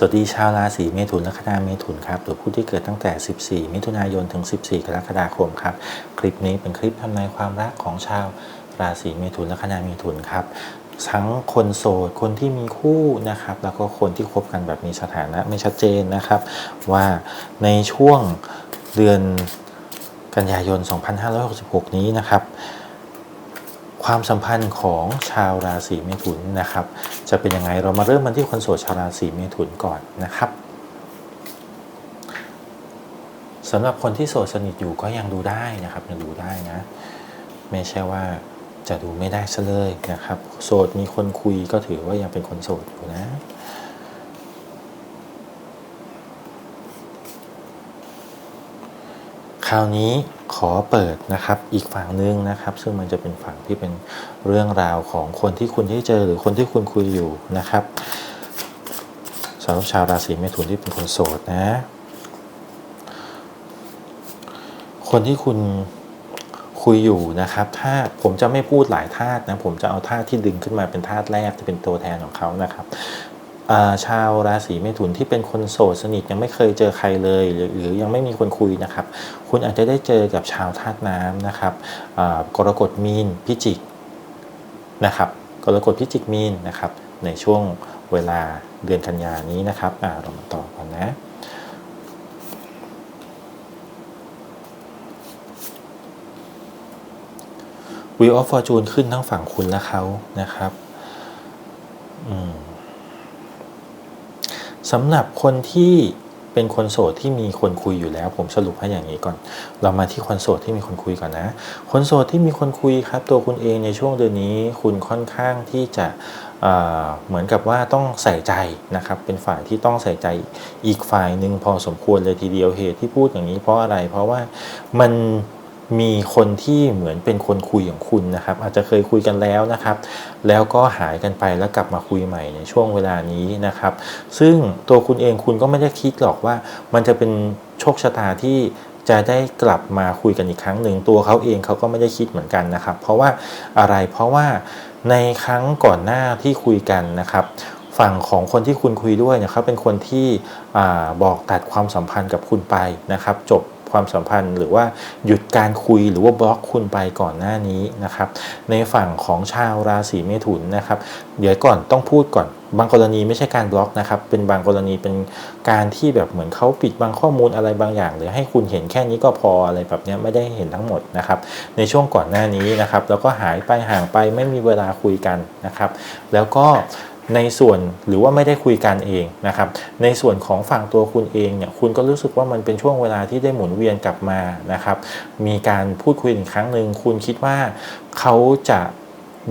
สวัสดีชาวราศีเมถุนและคณาเมถุนครับหรือผู้ที่เกิดตั้งแต่ 14 มิถุนายนถึง 14 กรกฎาคมครับ คลิปนี้เป็นคลิปทำนายความรักของชาวราศีเมถุนและคณาเมถุนครับทั้งคนโสด คนที่มีคู่นะครับ แล้วก็คนที่คบกันแบบมีสถานะไม่ชัดเจนนะครับ ว่าในช่วงเดือนกันยายน 2566 นี้นะครับ ความสัมพันธ์ของชาวราศีเมถุนนะครับ จะเป็นยังไงเรามาเริ่มกันที่คนโสดชาวราศีเมถุนก่อนนะครับสำหรับคนที่โสดสนิทอยู่ก็ยังดูได้นะครับยังดูได้นะ ไม่ใช่ว่าจะดูไม่ได้ซะเลยนะครับ โสดมีคนคุยก็ถือว่ายังเป็นคนโสดอยู่นะ คราวนี้ขอเปิดนะครับอีกฝั่งหนึงนะครับ ซึ่งมันจะเป็นฝั่งที่เป็นเรื่องราวของคนที่คุณที่เจอหรือคนที่คุณคุยอยู่นะครับสำหรับชาวราศีเมถุนที่เป็นคนโสดนะ คนที่คุณคุยอยู่นะครับ ถ้าผมจะไม่พูดหลายธาตุนะผมจะเอาธาตุที่ดึงขึ้นมาเป็นธาตุแรกจะเป็นตัวแทนของเขานะครับ ชาวราศีเมถุนที่เป็นคนโสดสนิทยังไม่เคยเจอใครเลย หรือยังไม่มีคนคุยนะครับ คุณอาจจะได้เจอกับชาวธาตุน้ำนะครับกรกฎมีนพิจิกนะครับกรกฎพิจิกมีนนะครับ ในช่วงเวลาเดือนกันยานี้นะครับเรามาต่อกันนะ Wheel of Fortune ขึ้นทั้งฝั่งคุณและเขานะครับอืม สำหรับคนที่เป็นคนโสดที่มีคนคุยอยู่แล้ว ผมสรุปให้อย่างนี้ก่อน เรามาที่คนโสดที่มีคนคุยก่อนนะ คนโสดที่มีคนคุยครับ ตัวคุณเองในช่วงเดือนนี้ คุณค่อนข้างที่จะเหมือนกับว่าต้องใส่ใจนะครับ เป็นฝ่ายที่ต้องใส่ใจอีกฝ่ายหนึ่งพอสมควรเลยทีเดียวเหตุที่พูดอย่างนี้เพราะอะไรเพราะว่ามัน มีคนที่เหมือนเป็นคนคุยของคุณนะครับ อาจจะเคยคุยกันแล้วนะครับ แล้วก็หายกันไปแล้วกลับมาคุยใหม่ในช่วงเวลานี้นะครับ ซึ่งตัวคุณเองคุณก็ไม่ได้คิดหรอกว่า มันจะเป็นโชคชะตาที่จะได้กลับมาคุยกันอีกครั้งหนึ่งตัวเขาเองเขาก็ไม่ได้คิดเหมือนกันนะครับ เพราะว่าอะไรเพราะว่าในครั้งก่อนหน้าที่คุยกันนะครับฝั่งของคนที่คุณคุยด้วยเนี่ยเขาเป็นคนที่อบอกตัดความสัมพันธ์กับคุณไปนะครับ จบ ความสัมพันธ์ หรือว่าหยุดการคุยหรือว่าบล็อกคุณไปก่อนหน้านี้นะครับในฝั่งของชาวราศีเมถุนนะครับเดี๋ยวก่อนต้องพูดก่อนบางกรณีไม่ใช่การบล็อกนะครับ เป็นบางกรณีเป็นการที่แบบเหมือนเขาปิดบางข้อมูลอะไรบางอย่าง หรือให้คุณเห็นแค่นี้ก็พออะไรแบบนี้ไม่ได้เห็นทั้งหมดนะครับ ในช่วงก่อนหน้านี้นะครับ แล้วก็หายไปห่างไปไม่มีเวลาคุยกันนะครับ แล้วก็ ในส่วนหรือว่าไม่ได้คุยกันเองนะครับในส่วนของฝั่งตัวคุณเองเนี่ยคุณก็รู้สึกว่ามันเป็นช่วงเวลาที่ได้หมุนเวียนกลับมานะครับ มีการพูดคุยอีกครั้งหนึ่งคุณคิดว่าเขาจะ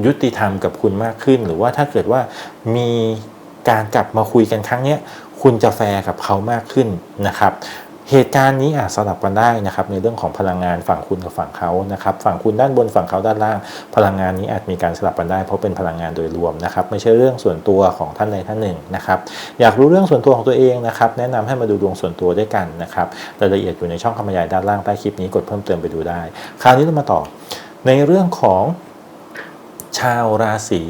ยุติธรรมกับคุณมากขึ้น หรือว่าถ้าเกิดว่ามีการกลับมาคุยกันครั้งนี้คุณจะแฟร์กับเขามากขึ้นนะครับ เหตุการณ์นี้อาจสลับกันได้นะครับในเรื่องของพลังงานฝั่งคุณกับฝั่งเขานะครับฝั่งคุณด้านบนฝั่งเขาด้านล่าง พลังงานนี้อาจมีการสลับกันได้ เพราะเป็นพลังงานโดยรวมนะครับไม่ใช่เรื่องส่วนตัวของท่านใดท่านหนึ่งนะครับอยากรู้เรื่องส่วนตัวของตัวเองนะครับแนะนำให้มาดูดวงส่วนตัวด้วยกันนะครับรายละเอียดอยู่ในช่องคำบรรยายด้านล่างใต้คลิปนี้กดเพิ่มเติมไปดูได้ คราวนี้เรามาต่อในเรื่องของชาวราศี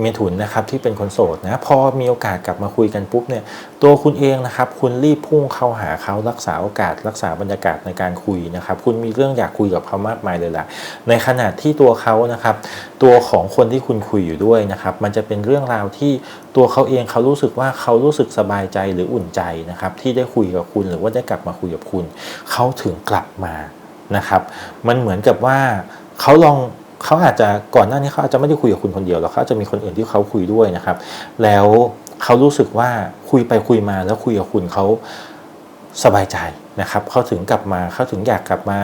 เมถุนนะครับที่เป็นคนโสดนะพอมีโอกาสกลับมาคุยกันปุ๊บเนี่ยตัวคุณเองนะครับคุณรีบพุ่งเข้าหาเขารักษาโอกาส รักษาบรรยากาศในการคุยนะครับคุณมีเรื่องอยากคุยกับเขามากมายเลยล่ะในขณะที่ตัวเขานะครับตัวของคนที่คุณคุยอยู่ด้วยนะครับมันจะเป็นเรื่องราวที่ตัวเขาเองเขารู้สึกว่าเขารู้สึกสบายใจหรืออุ่นใจนะครับที่ได้คุยกับคุณหรือว่าได้กลับมาคุยกับคุณ เขาถึงกลับมานะครับมันเหมือนกับว่าเขาลอง เขาอาจจะก่อนหน้านี้เขาอาจจะไม่ได้คุยกับคุณคนเดียวหรอกเขาจะมีคนอื่นที่เขาคุยด้วยนะครับ แล้วเขารู้สึกว่าคุยไปคุยมาแล้วคุยกับคุณเขาสบายใจนะครับเขาถึงกลับมาเขาถึงอยากกลับมา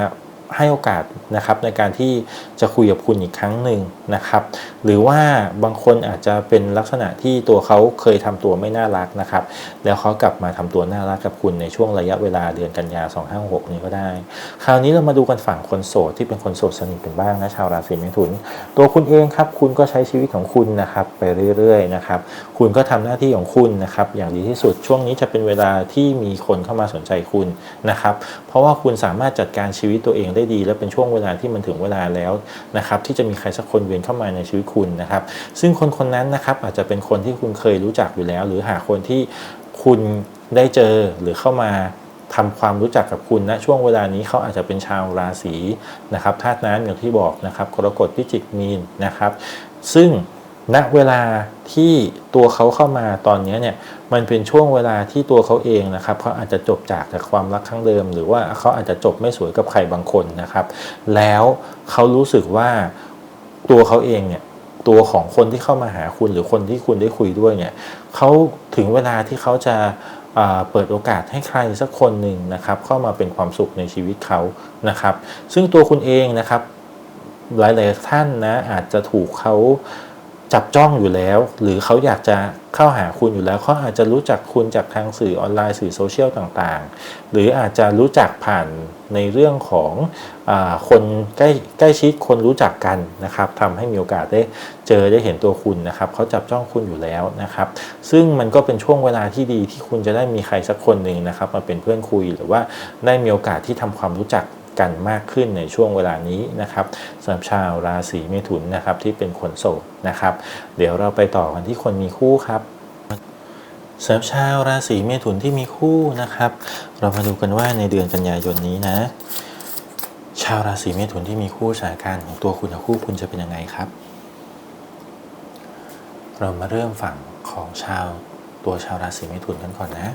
ให้โอกาสนะครับในการที่จะคุยกับคุณอีกครั้งหนึ่งนะครับ หรือว่าบางคนอาจจะเป็นลักษณะที่ตัวเขาเคยทำตัวไม่น่ารักนะครับ แล้วเขากลับมาทำตัวน่ารักกับคุณในช่วงระยะเวลาเดือนกันยา2566นี้ก็ได้ คราวนี้เรามาดูกันฝั่งคนโสดที่เป็นคนโสดสนิทกันบ้างนะชาวราศีเมถุน ตัวคุณเองครับคุณก็ใช้ชีวิตของคุณนะครับไปเรื่อยๆนะครับคุณก็ทำหน้าที่ของคุณนะครับอย่างดีที่สุดช่วงนี้จะเป็นเวลาที่มีคนเข้ามาสนใจคุณนะครับ เพราะว่าคุณสามารถจัดการชีวิตตัวเองได้ดี และเป็นช่วงเวลาที่มันถึงเวลาแล้วนะครับที่จะมีใครสักคนเวียนเข้ามาในชีวิตคุณนะครับ ซึ่งคนคนนั้นนะครับอาจจะเป็นคนที่คุณเคยรู้จักอยู่แล้ว หรือหาคนที่คุณได้เจอหรือเข้ามาทำความรู้จักกับคุณณช่วงเวลานี้เขาอาจจะเป็นชาวราศีนะครับธาตุน้ำอย่างที่บอกนะครับกรกฎพิจิกมีนนะครับ ซึ่ง ณเวลาที่ตัวเขาเข้ามาตอนนี้เนี่ยมันเป็นช่วงเวลาที่ตัวเขาเองนะครับเขาอาจจะจบจากจากความรักครั้งเดิม หรือว่าเขาอาจจะจบไม่สวยกับใครบางคนนะครับ แล้วเขารู้สึกว่าตัวเขาเองเนี่ยตัวของคนที่เข้ามาหาคุณหรือคนที่คุณได้คุยด้วยเนี่ยเขาถึงเวลาที่เขาจะเปิดโอกาสให้ใครสักคนหนึ่งนะครับ เข้ามาเป็นความสุขในชีวิตเขานะครับ ซึ่งตัวคุณเองนะครับหลาย ๆ ท่านนะอาจจะถูกเขา จับจ้องอยู่แล้ว หรือเขาอยากจะเข้าหาคุณอยู่แล้วเขาอาจจะรู้จักคุณจากทางสื่อออนไลน์สื่อโซเชียลต่างๆ หรืออาจจะรู้จักผ่านในเรื่องของอคนใกล้ใกล้ชิดคนรู้จักกันนะครับทำให้มีโอกาสได้เจอได้เห็นตัวคุณนะครับเขาจับจ้องคุณอยู่แล้วนะครับ ซึ่งมันก็เป็นช่วงเวลาที่ดีที่คุณจะได้มีใครสักคนหนึ่งนะครับ มาเป็นเพื่อนคุยหรือว่าได้มีโอกาสที่ทำความรู้จัก กันมากขึ้นในช่วงเวลานี้นะครับสำหรับชาวราศีเมถุนนะครับที่เป็นคนโสดนะครับ เดี๋ยวเราไปต่อกันที่คนมีคู่ครับสำหรับชาวราศีเมถุนที่มีคู่นะครับ เรามาดูกันว่าในเดือนกันยายนนี้นะ ชาวราศีเมถุนที่มีคู่สถานการณ์ของตัวคุณกับคู่คุณจะเป็นยังไงครับ เรามาเริ่มฝั่งของชาวตัวชาวราศีเมถุนกันก่อนนะ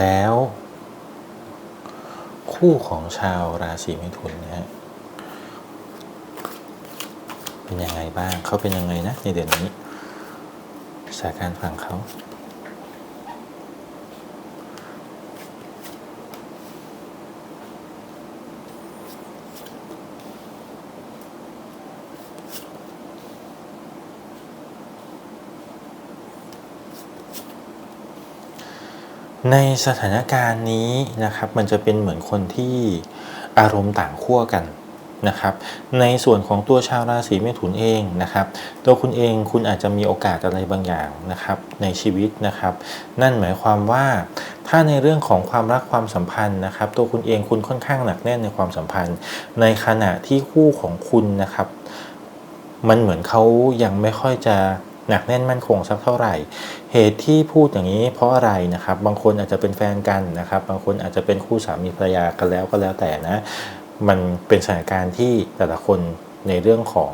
แล้ว คู่ของชาวราศีเมถุนนะฮะเป็นยังไงบ้างเขาเป็นยังไงนะในเดือนนี้สถานการณ์ฝั่งเขา ในสถานการณ์นี้นะครับมันจะเป็นเหมือนคนที่อารมณ์ต่างขั้วกันนะครับในส่วนของตัวชาวราศีเมถุนเองนะครับ ตัวคุณเองคุณอาจจะมีโอกาสอะไรบางอย่างนะครับในชีวิตนะครับ นั่นหมายความว่าถ้าในเรื่องของความรักความสัมพันธ์นะครับ ตัวคุณเองคุณค่อนข้างหนักแน่นในความสัมพันธ์ ในขณะที่คู่ของคุณนะครับ มันเหมือนเขายังไม่ค่อยจะ หนักแน่นมั่นคงสักเท่าไหร่ เหตุที่พูดอย่างนี้เพราะอะไรนะครับ บางคนอาจจะเป็นแฟนกันนะครับ บางคนอาจจะเป็นคู่สามีภรรยากันแล้วก็แล้วแต่นะ มันเป็นสถานการณ์ที่แต่ละคนในเรื่องของ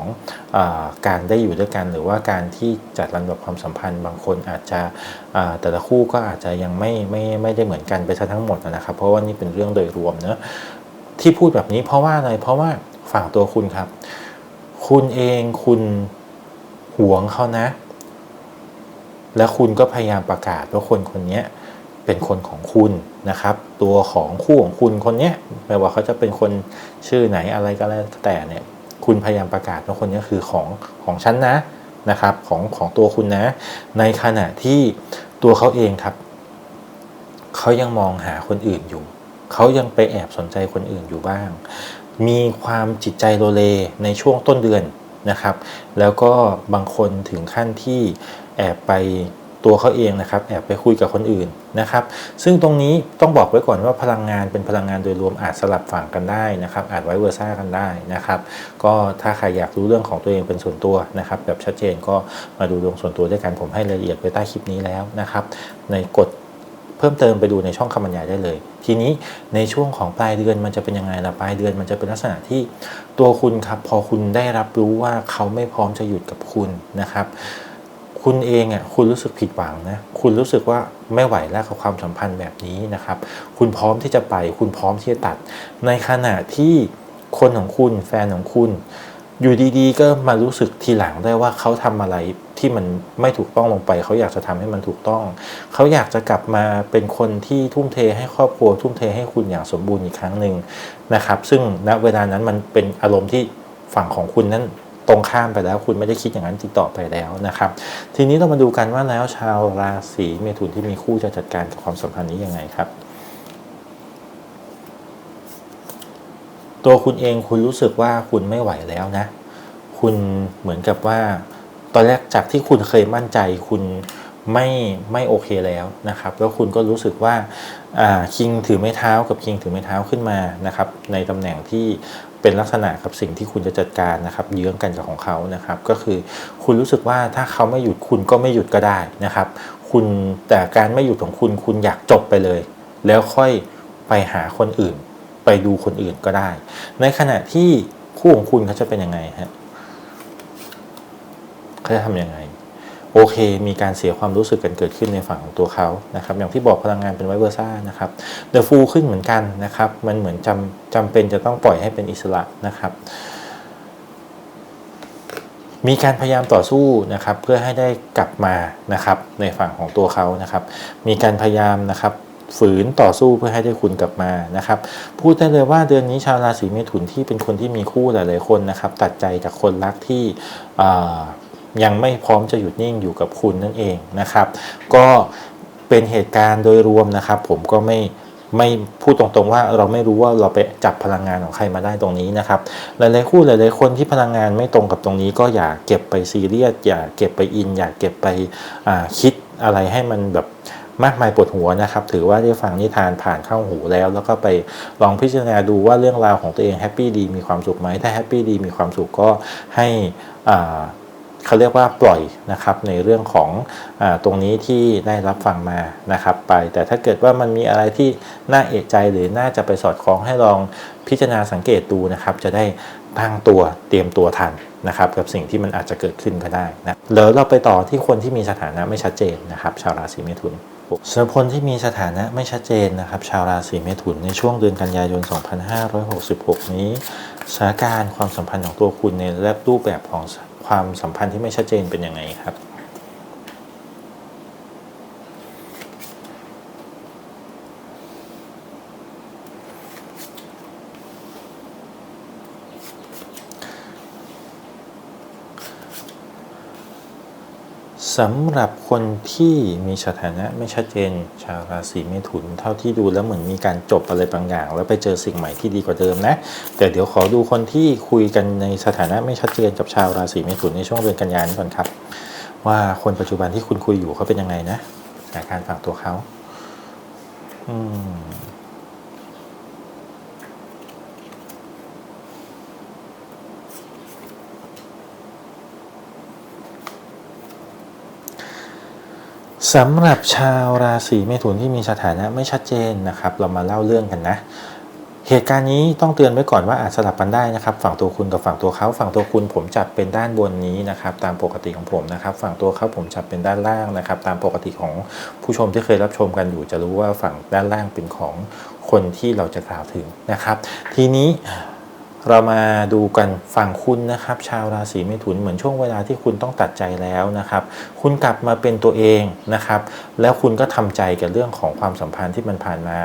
อาการได้อยู่ด้วยกันหรือว่าการที่จัดลำดับความสัมพันธ์ บางคนอาจจะแต่ละคู่ก็อาจจะยังไม่ไม่ไม่ได้เหมือนกันไปซะทั้งหมดนะครับ เพราะว่านี่เป็นเรื่องโดยรวมเนอะที่พูดแบบนี้เพราะว่าอะไรเพราะว่าฝั่งตัวคุณครับ คุณเองคุณหวงเขานะ และคุณก็พยายามประกาศว่าคนคนนี้เป็นคนของคุณนะครับ ตัวของคู่ของคุณคนนี้ไม่ว่าเขาจะเป็นคนชื่อไหนอะไรก็แล้วแต่เนี่ยคุณพยายามประกาศว่าคนนี้คือของของฉันนะนะครับของของตัวคุณนะ ในขณะที่ตัวเขาเองครับเขายังมองหาคนอื่นอยู่เขายังไปแอบสนใจคนอื่นอยู่บ้าง มีความจิตใจโลเลในช่วงต้นเดือนนะครับ แล้วก็บางคนถึงขั้นที่ แอบไปตัวเขาเองนะครับแอบไปคุยกับคนอื่นนะครับ ซึ่งตรงนี้ต้องบอกไว้ก่อนว่าพลังงานเป็นพลังงานโดยรวมอาจสลับฝั่งกันได้นะครับ อาจไว้เวอร์ซ่ากันได้นะครับ ก็ถ้าใครอยากรู้เรื่องของตัวเองเป็นส่วนตัวนะครับ แบบชัดเจนก็มาดูดวงส่วนตัวด้วยกันผมให้รายละเอียดไว้ใต้คลิปนี้แล้วนะครับ ในกดเพิ่มเติมไปดูในช่องคำบรรยายได้เลย ทีนี้ในช่วงของปลายเดือนมันจะเป็นยังไงล่ะปลายเดือนมันจะเป็นลักษณะที่ตัวคุณครับพอคุณได้รับรู้ว่าเขาไม่พร้อมจะหยุดกับคุณนะครับ คุณเองอะคุณรู้สึกผิดหวังนะคุณรู้สึกว่าไม่ไหวแล้วกับความสัมพันธ์แบบนี้นะครับ คุณพร้อมที่จะไป คุณพร้อมที่จะตัด ในขณะที่คนของคุณแฟนของคุณ อยู่ดีๆ ก็มารู้สึกทีหลังได้ว่าเขาทำอะไรที่มันไม่ถูกต้องลงไป เขาอยากจะทำให้มันถูกต้อง เขาอยากจะกลับมาเป็นคนที่ทุ่มเทให้ครอบครัว ทุ่มเทให้คุณอย่างสมบูรณ์อีกครั้งหนึ่งนะครับ ซึ่งณเวลานั้นมันเป็นอารมณ์ที่ฝั่งของคุณนั้น ตรงข้ามไปแล้ว คุณไม่ได้คิดอย่างนั้นติดต่อไปแล้วนะครับ ทีนี้เรามาดูกันว่าแล้วชาวราศีเมถุนที่มีคู่จะจัดการกับความสัมพันธ์นี้ยังไงครับ ตัวคุณเองคุณรู้สึกว่าคุณไม่ไหวแล้วนะ คุณเหมือนกับว่า ตอนแรกจากที่คุณเคยมั่นใจคุณไม่ไม่โอเคแล้วนะครับ แล้วคุณก็รู้สึกว่า คิงถือไม้เท้ากับคิงถือไม้เท้าขึ้นมานะครับในตำแหน่งที่เป็นลักษณะกับสิ่งที่คุณจะจัดการนะครับเยื้องกันกับของเขานะครับก็คือคุณรู้สึกว่าถ้าเขาไม่หยุดคุณก็ไม่หยุดก็ได้นะครับคุณแต่การไม่หยุดของคุณคุณอยากจบไปเลย แล้วค่อยไปหาคนอื่น ไปดูคนอื่นก็ได้ ในขณะที่คู่ของคุณเขาจะเป็นยังไงฮะเขาจะทำยังไง โอเค มีการเสียความรู้สึกกันเกิดขึ้นในฝั่งของตัวเขานะครับอย่างที่บอกพลังงานเป็นไวเวอร์ซ่านะครับเดอะฟูขึ้นเหมือนกันนะครับ มันเหมือนจำจำเป็นจะต้องปล่อยให้เป็นอิสระนะครับ มีการพยายามต่อสู้นะครับเพื่อให้ได้กลับมานะครับในฝั่งของตัวเขานะครับ มีการพยายามนะครับฝืนต่อสู้เพื่อให้ได้คุณกลับมานะครับ พูดได้เลยว่าเดือนนี้ชาวราศีเมถุนที่เป็นคนที่มีคู่หลายๆคนนะครับ ตัดใจจากคนรักที่ ยังไม่พร้อมจะหยุดนิ่งอยู่กับคุณนั่นเองนะครับ ก็เป็นเหตุการณ์โดยรวมนะครับ ผมก็ไม่ไม่พูดตรงๆว่าเราไม่รู้ว่าเราไปจับพลังงานของใครมาได้ตรงนี้นะครับ หลายๆคู่หลายๆคนที่พลังงานไม่ตรงกับตรงนี้ ก็อย่าเก็บไปซีเรียสอย่าเก็บไปอิน อย่าเก็บไปคิดอะไรให้มันแบบมากมายปวดหัวนะครับ ถือว่าได้ฟังนิทานผ่านเข้าหูแล้ว แล้วก็ไปลองพิจารณาดูว่าเรื่องราวของตัวเองแฮปปี้ดีมีความสุขไหมถ้าแฮปปี้ดีมีความสุขก็ให้ เขาเรียกว่าปล่อยนะครับในเรื่องของอตรงนี้ที่ได้รับฟังมานะครับไป แต่ถ้าเกิดว่ามันมีอะไรที่น่าเอะใจหรือน่าจะไปสอดคล้องให้ลองพิจารณาสังเกตดูนะครับ จะได้ตั้งตัวเตรียมตัวทันนะครับกับสิ่งที่มันอาจจะเกิดขึ้นก็ได้นะแล้วเราไปต่อที่คนที่มีสถานะไม่ชัดเจนนะครับ ชาวราศีเมถุนสำหรับคนที่มีสถานะไม่ชัดเจนนะครับ ชาวราศีเมถุนในช่วงเดือนกันยายน 2566 นี้สถานการณ์ความสัมพันธ์ของตัวคุณในรูปแบบของ ความสัมพันธ์ที่ไม่ชัดเจนเป็นยังไงครับ สำหรับคนที่มีสถานะไม่ชัดเจน ชาวราศีเมถุน เท่าที่ดูแล้วเหมือนมีการจบอะไรบางอย่าง แล้วไปเจอสิ่งใหม่ที่ดีกว่าเดิมนะ แต่เดี๋ยวขอดูคนที่คุยกันในสถานะไม่ชัดเจนกับชาวราศีเมถุนในช่วงเดือนกันยายนก่อนครับ ว่าคนปัจจุบันที่คุณคุยอยู่เขาเป็นยังไงนะจากการฝั่งตัวเขาอืม สำหรับชาวราศีเมถุนที่มีสถานะไม่ชัดเจนนะครับ เรามาเล่าเรื่องกันนะ เหตุการณ์นี้ต้องเตือนไว้ก่อนว่าอาจสลับกันได้นะครับ ฝั่งตัวคุณกับฝั่งตัวเขาฝั่งตัวคุณผมจับเป็นด้านบนนี้นะครับ ตามปกติของผมนะครับ ฝั่งตัวเขาผมจับเป็นด้านล่างนะครับ ตามปกติของผู้ชมที่เคยรับชมกันอยู่ จะรู้ว่าฝั่งด้านล่างเป็นของคนที่เราจะกล่าวถึงนะครับ ทีนี้ เรามาดูกันฝั่งคุณนะครับชาวราศีเมถุนเหมือนช่วงเวลาที่คุณต้องตัดใจแล้วนะครับ คุณกลับมาเป็นตัวเองนะครับ แล้วคุณก็ทำใจกับเรื่องของความสัมพันธ์ที่มันผ่านมา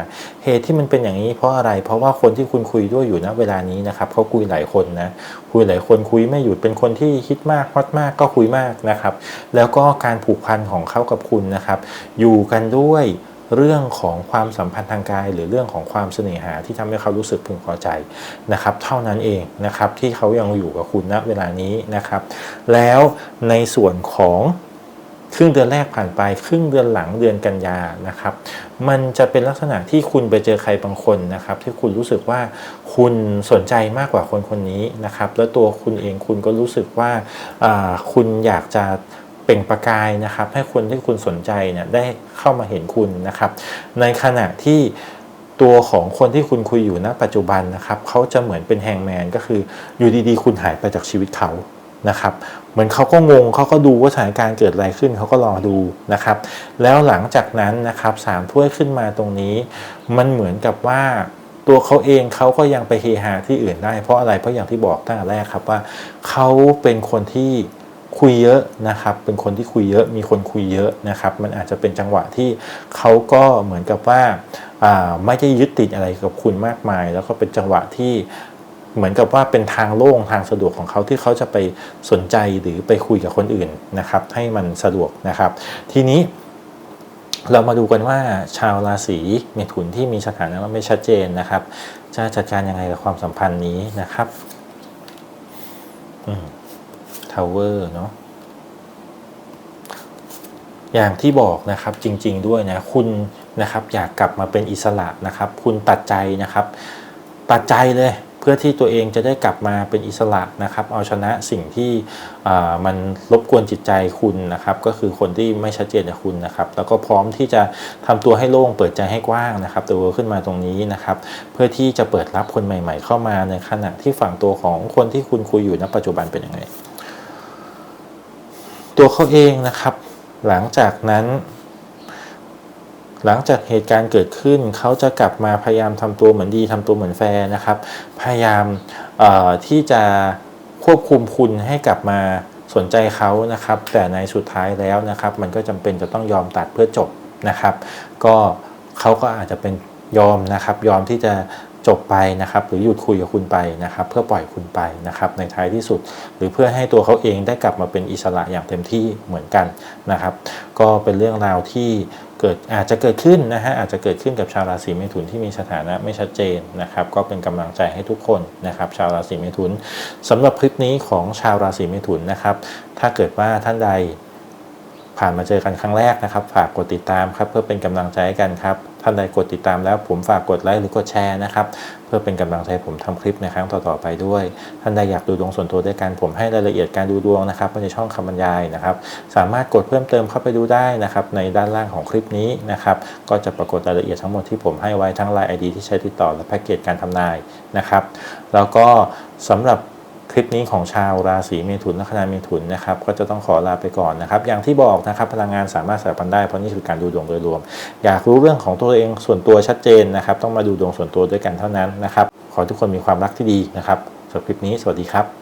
เหตุที่มันเป็นอย่างนี้เพราะอะไรเพราะว่าคนที่คุณคุยด้วยอยู่ณเวลานี้นะครับเขาคุยหลายคนนะคุยหลายคนคุยไม่หยุดเป็นคนที่คิดมากฮอตมากก็คุยมากนะครับ แล้วก็การผูกพันของเขากับคุณนะครับ อยู่กันด้วย เรื่องของความสัมพันธ์ทางกาย หรือเรื่องของความเสน่หาที่ทำให้เขารู้สึกพึงพอใจนะครับ เท่านั้นเองนะครับที่เขายังอยู่กับคุณณเวลานี้นะครับ แล้วในส่วนของครึ่งเดือนแรกผ่านไปครึ่งเดือนหลังเดือนกันยานะครับ มันจะเป็นลักษณะที่คุณไปเจอใครบางคนนะครับ ที่คุณรู้สึกว่าคุณสนใจมากกว่าคนคนนี้นะครับ แล้วตัวคุณเองคุณก็รู้สึกว่าคุณอยากจะ เปล่งประกายนะครับ ให้คนที่คุณสนใจเนี่ยได้เข้ามาเห็นคุณนะครับ ในขณะที่ตัวของคนที่คุณคุยอยู่ณปัจจุบันนะครับเขาจะเหมือนเป็นแฮงแมนก็คืออยู่ดีๆ คุณหายไปจากชีวิตเขานะครับ เหมือนเขาก็งงเขาก็ดูว่าสถานการณ์เกิดอะไรขึ้นเขาก็รอดูนะครับ แล้วหลังจากนั้นนะครับสามถ้วยขึ้นมาตรงนี้ มันเหมือนกับว่าตัวเขาเองเขาก็ยังไปเฮฮาที่อื่นได้ เพราะอะไรเพราะอย่างที่บอกตั้งแต่แรกครับว่าเขาเป็นคนที่ คุยเยอะนะครับ เป็นคนที่คุยเยอะ มีคนคุยเยอะนะครับ มันอาจจะเป็นจังหวะที่เขาก็เหมือนกับว่าไม่ได้ยึดติดอะไรกับคุณมากมาย แล้วก็เป็นจังหวะที่เหมือนกับว่าเป็นทางโล่งทางสะดวกของเขาที่เขาจะไปสนใจหรือไปคุยกับคนอื่นนะครับ ให้มันสะดวกนะครับ ทีนี้เรามาดูกันว่าชาวราศีเมถุนที่มีสถานะไม่ชัดเจนนะครับ จะจัดการยังไงกับความสัมพันธ์นี้นะครับ อืม ทาวเวอร์เนาะอย่างที่บอกนะครับจริง ๆ ด้วยนะคุณนะครับอยากกลับมาเป็นอิสระนะครับ คุณตัดใจนะครับ ตัดใจเลยเพื่อที่ตัวเองจะได้กลับมาเป็นอิสระนะครับ เอาชนะสิ่งที่มันรบกวนจิตใจคุณนะครับ ก็คือคนที่ไม่ชัดเจนกับคุณนะครับ แล้วก็พร้อมที่จะทำตัวให้โล่งเปิดใจให้กว้างนะครับตัวขึ้นมาตรงนี้นะครับ เพื่อที่จะเปิดรับคนใหม่ ๆ เข้ามาในขณะที่ฝั่งตัวของคนที่คุณคุยอยู่ณปัจจุบันเป็นยังไง ตัวเขาเองนะครับ หลังจากนั้น หลังจากเหตุการณ์เกิดขึ้น เขาจะกลับมาพยายามทำตัวเหมือนดีทำตัวเหมือนแฟร์นะครับ พยายามที่จะควบคุมคุณให้กลับมาสนใจเขานะครับ แต่ในสุดท้ายแล้วนะครับ มันก็จำเป็นจะต้องยอมตัดเพื่อจบนะครับ ก็เขาก็อาจจะเป็นยอมนะครับ ยอมที่จะ จบไปนะครับหรือหยุดคุยกับคุณไปนะครับ เพื่อปล่อยคุณไปนะครับในท้ายที่สุด หรือเพื่อให้ตัวเขาเองได้กลับมาเป็นอิสระอย่างเต็มที่เหมือนกันนะครับ ก็เป็นเรื่องราวที่เกิดอาจจะเกิดขึ้นนะฮะอาจจะเกิดขึ้นกับชาวราศีเมถุนที่มีสถานะไม่ชัดเจนนะครับ ก็เป็นกำลังใจให้ทุกคนนะครับ ชาวราศีเมถุนสำหรับคลิปนี้ของชาวราศีเมถุนนะครับ ถ้าเกิดว่าท่านใดผ่านมาเจอกันครั้งแรกนะครับ ฝากกดติดตามครับเพื่อเป็นกำลังใจให้กันครับ ท่านใดกดติดตามแล้วผมฝากกดไลค์หรือกดแชร์นะครับ เพื่อเป็นกำลังใจผมทำคลิปในครั้งต่อๆไปด้วย ท่านใดอยากดูดวงส่วนตัวด้วยกันผมให้รายละเอียดการดูดวงนะครับในช่องคำบรรยายนะครับ สามารถกดเพิ่มเติมเข้าไปดูได้นะครับในด้านล่างของคลิปนี้นะครับก็จะปรากฏรายละเอียดทั้งหมดที่ผมให้ไว้ทั้ง Line ID ที่ใช้ติดต่อและแพ็กเกจการทำนายนะครับ แล้วก็สำหรับ คลิปนี้ของชาวราศีเมถุนลัคนาเมถุนนะครับก็จะต้องขอลาไปก่อนนะครับ อย่างที่บอกนะครับพลังงานสามารถสลับกันได้เพราะนี่คือการดูดวงโดยรวม อยากรู้เรื่องของตัวเองส่วนตัวชัดเจนนะครับ ต้องมาดูดวงส่วนตัวด้วยกันเท่านั้นนะครับ ขอทุกคนมีความรักที่ดีนะครับสำหรับคลิปนี้สวัสดีครับ